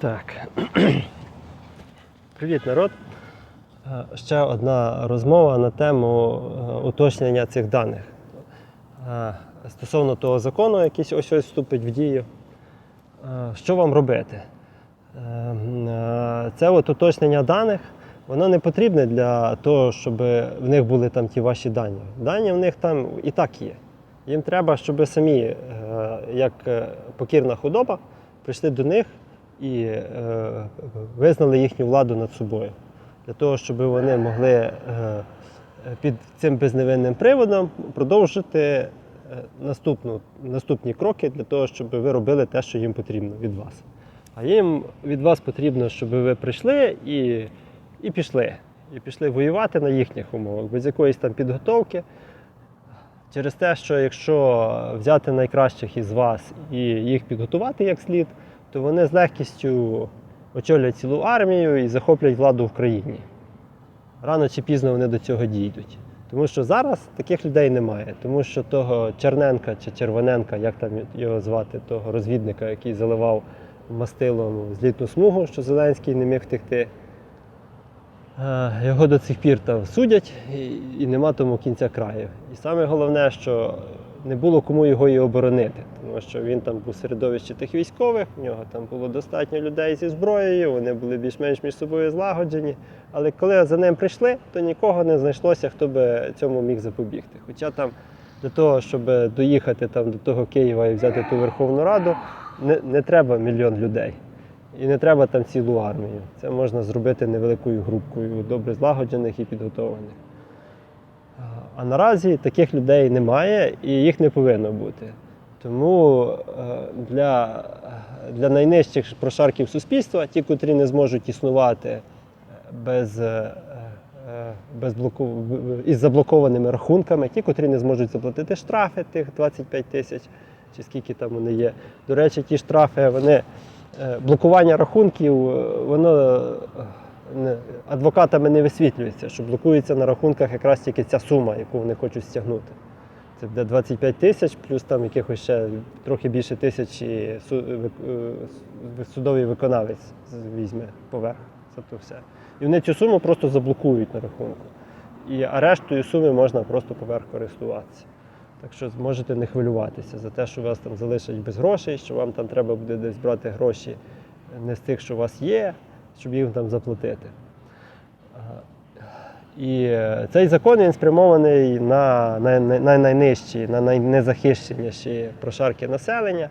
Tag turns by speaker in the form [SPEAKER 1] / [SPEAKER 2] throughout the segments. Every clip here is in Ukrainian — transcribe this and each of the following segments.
[SPEAKER 1] Так. Привіт, народ. Е, Ще одна розмова на тему е, уточнення цих даних. Е, Стосовно того закону, який ось ось вступить в дію. Що вам робити? Це от уточнення даних, воно не потрібне для того, щоб в них були там ті ваші дані. Дані в них там і так є. Їм треба, щоб самі, як покірна худоба, прийшли до них і е, визнали їхню владу над собою. Для того, щоб вони могли е, під цим безневинним приводом продовжити е, наступну, наступні кроки для того, щоб ви робили те, що їм потрібно від вас. А їм від вас потрібно, щоб ви прийшли і, і пішли. І пішли воювати на їхніх умовах, без якоїсь там підготовки. Через те, що якщо взяти найкращих із вас і їх підготувати як слід, то вони з легкістю очолять цілу армію і захоплять владу в країні. Рано чи пізно вони до цього дійдуть. Тому що зараз таких людей немає, тому що того Черненка чи Червоненка, як там його звати, того розвідника, який заливав мастилом злітну смугу, що Зеленський не міг втекти. Е, Його до цих пір там судять і, і нема тому кінця краю. І саме головне, що не було кому його і оборонити, тому що він там був в середовищі тих військових, в нього там було достатньо людей зі зброєю, вони були більш-менш між собою злагоджені. Але коли за ним прийшли, то нікого не знайшлося, хто би цьому міг запобігти. Хоча там для того, щоб доїхати там до того Києва і взяти ту Верховну Раду, не, не треба мільйон людей. І не треба там цілу армію. Це можна зробити невеликою групкою добре злагоджених і підготовлених. А- наразі таких людей немає і їх не повинно бути. Тому е, для, для найнижчих прошарків суспільства, ті, котрі не зможуть існувати е, без, е, без блоку... із заблокованими рахунками, ті, котрі не зможуть заплатити штрафи тих 25 тисяч чи скільки там вони є. До речі, ті штрафи, вони блокування рахунків, воно адвокатами не висвітлюється, що блокується на рахунках якраз тільки ця сума, яку вони хочуть стягнути. Це буде 25 тисяч, плюс там якихось ще трохи більше тисячі су- е, судовий виконавець візьме поверх за то все. І вони цю суму просто заблокують на рахунку. І а рештою суми можна просто поверх користуватися. Так що можете не хвилюватися за те, що вас там залишать без грошей, що вам там треба буде десь брати гроші не з тих, що у вас є, щоб їм там заплатити. І е, цей закон він спрямований на, на, на, на найнижчі, на найнезахищеніші прошарки населення,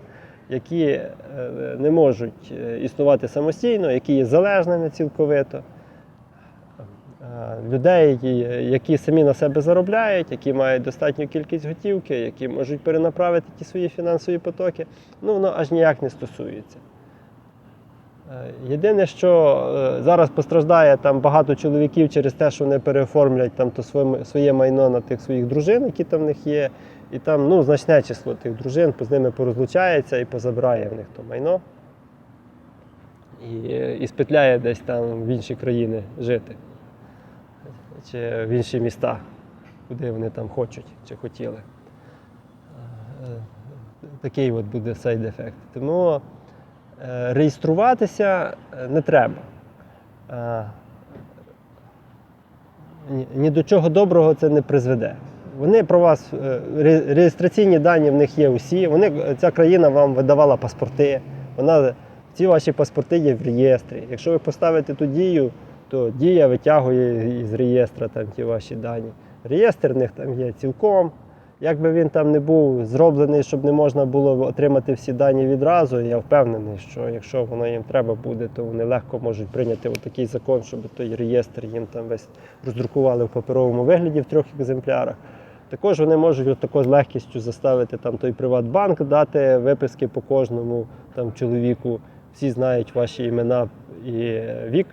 [SPEAKER 1] які е, не можуть е, існувати самостійно, які є залежними цілковито. Е, Людей, які самі на себе заробляють, які мають достатню кількість готівки, які можуть перенаправити ті свої фінансові потоки, ну воно аж ніяк не стосується. Е, Єдине, що е, зараз постраждає там багато чоловіків через те, що вони переоформлять там то своє, своє майно на тих своїх дружин, які там в них є. І там ну, значне число тих дружин з ними порозлучається і позабирає в них то майно. І, е, і спетляє десь там в інші країни жити. Чи в інші міста, куди вони там хочуть чи хотіли. Такий от буде сайд-ефект. Тому реєструватися е, не треба. Е, ні- до чого доброго це не призведе. Вони про вас, е, реєстраційні дані в них є усі. Вони, ця країна вам видавала паспорти. Вона, ці ваші паспорти є в реєстрі. Якщо ви поставите ту дію, то дія витягує із реєстра там ті ваші дані. Реєстр в них там є цілком. Як би він там не був зроблений, щоб не можна було отримати всі дані відразу, я впевнений, що якщо воно їм треба буде, то вони легко можуть прийняти такий закон, щоб той реєстр їм там весь роздрукували в паперовому вигляді в трьох екземплярах. Також вони можуть отако з легкістю заставити там той Приватбанк, дати виписки по кожному там чоловіку. Всі знають ваші імена і вік.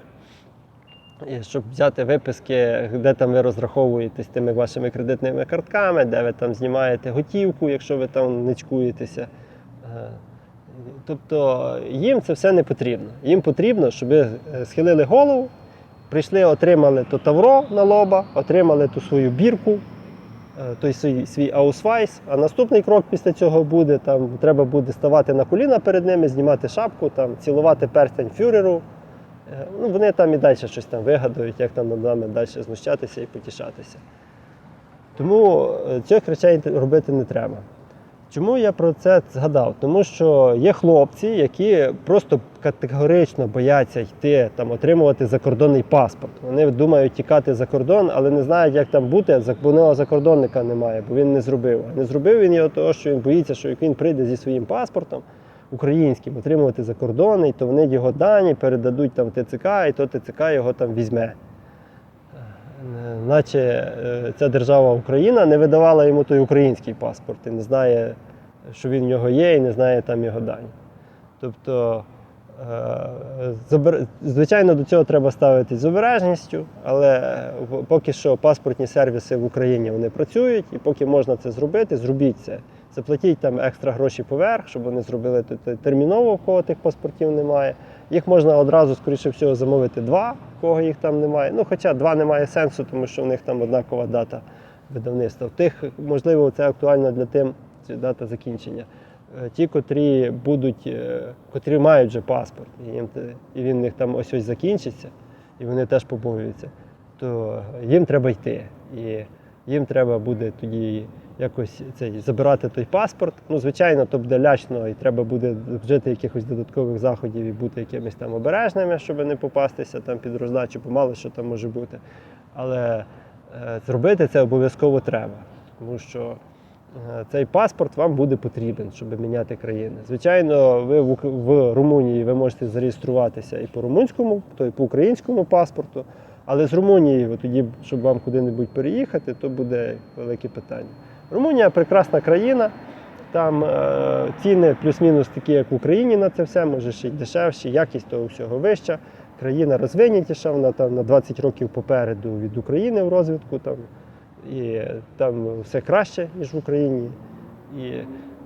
[SPEAKER 1] Щоб взяти виписки, де там ви розраховуєтесь тими вашими кредитними картками, де ви там знімаєте готівку, якщо ви там ничкуєтеся. Е, Тобто їм це все не потрібно. Їм потрібно, щоб ви е, схилили голову, прийшли, отримали то тавро на лоба, отримали ту свою бірку е, той свій, свій аусвайс. А наступний крок після цього буде, там треба буде ставати на коліна перед ними, знімати шапку, там, цілувати перстень фюреру. Е, Ну, вони там і далі щось там вигадають, як там над нами далі знущатися і потішатися. Тому е, цих речей робити не треба. Чому я про це згадав? Тому що є хлопці, які просто категорично бояться йти там, отримувати закордонний паспорт. Вони думають тікати за кордон, але не знають, як там бути, бо нього закордонника немає, бо він не зробив. Не зробив він його того, що він боїться, що як він прийде зі своїм паспортом українським отримувати закордонний, то вони його дані передадуть там ТЦК, і то ТЦК його там візьме. Е, Наче е, ця держава Україна не видавала йому той український паспорт і не знає, що він в нього є, і не знає там його дані. Тобто, е, звичайно, до цього треба ставитись з обережністю, але поки що паспортні сервіси в Україні вони працюють, і поки можна це зробити, зробіть це. Заплатіть там екстра гроші поверх, щоб вони зробили те- те- терміново, в кого тих паспортів немає. Їх можна одразу, скоріше всього, замовити два, в кого їх там немає. Ну, хоча два немає сенсу, тому що в них там однакова дата видавництва. В тих, можливо, це актуально для тим, це дата закінчення. Е, Ті, котрі будуть, е, котрі мають вже паспорт, і, їм, і він в них там ось ось закінчиться, і вони теж побоюються, то їм треба йти. І їм треба буде тоді якось цей, забирати той паспорт. Ну, звичайно, то буде лячно, і треба буде вжити якихось додаткових заходів і бути якимись там обережними, щоб не попастися там під роздачу, бо мало що там може бути. Але е, зробити це обов'язково треба, тому що е, цей паспорт вам буде потрібен, щоб міняти країни. Звичайно, ви в, Румунії ви можете зареєструватися і по румунському, то і по українському паспорту. Але з Румунії, тоді, щоб вам куди-небудь переїхати, то буде велике питання. Румунія прекрасна країна. Там е, ціни плюс-мінус такі, як в Україні на це все, може ще й дешевші, якість того всього вища. Країна розвинятіша, вона там на 20 років попереду від України в розвитку. Там, і там все краще, ніж в Україні. І е,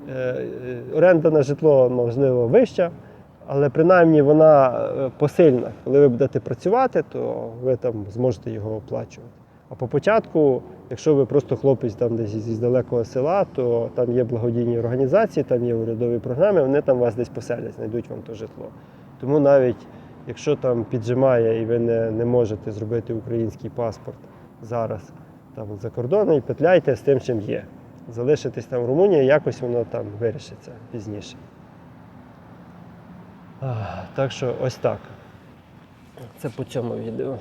[SPEAKER 1] е, оренда на житло, можливо, вища, але принаймні вона е, посильна. Коли ви будете працювати, то ви там зможете його оплачувати. А по початку, якщо ви просто хлопець там десь із далекого села, то там є благодійні організації, там є урядові програми, вони там вас десь поселять, знайдуть вам то житло. Тому навіть якщо там піджимає і ви не, не можете зробити український паспорт зараз там за кордоном, петляйте з тим, чим є. Залишитись там в Румунії, якось воно там вирішиться пізніше. Так що ось так. Це по цьому відео.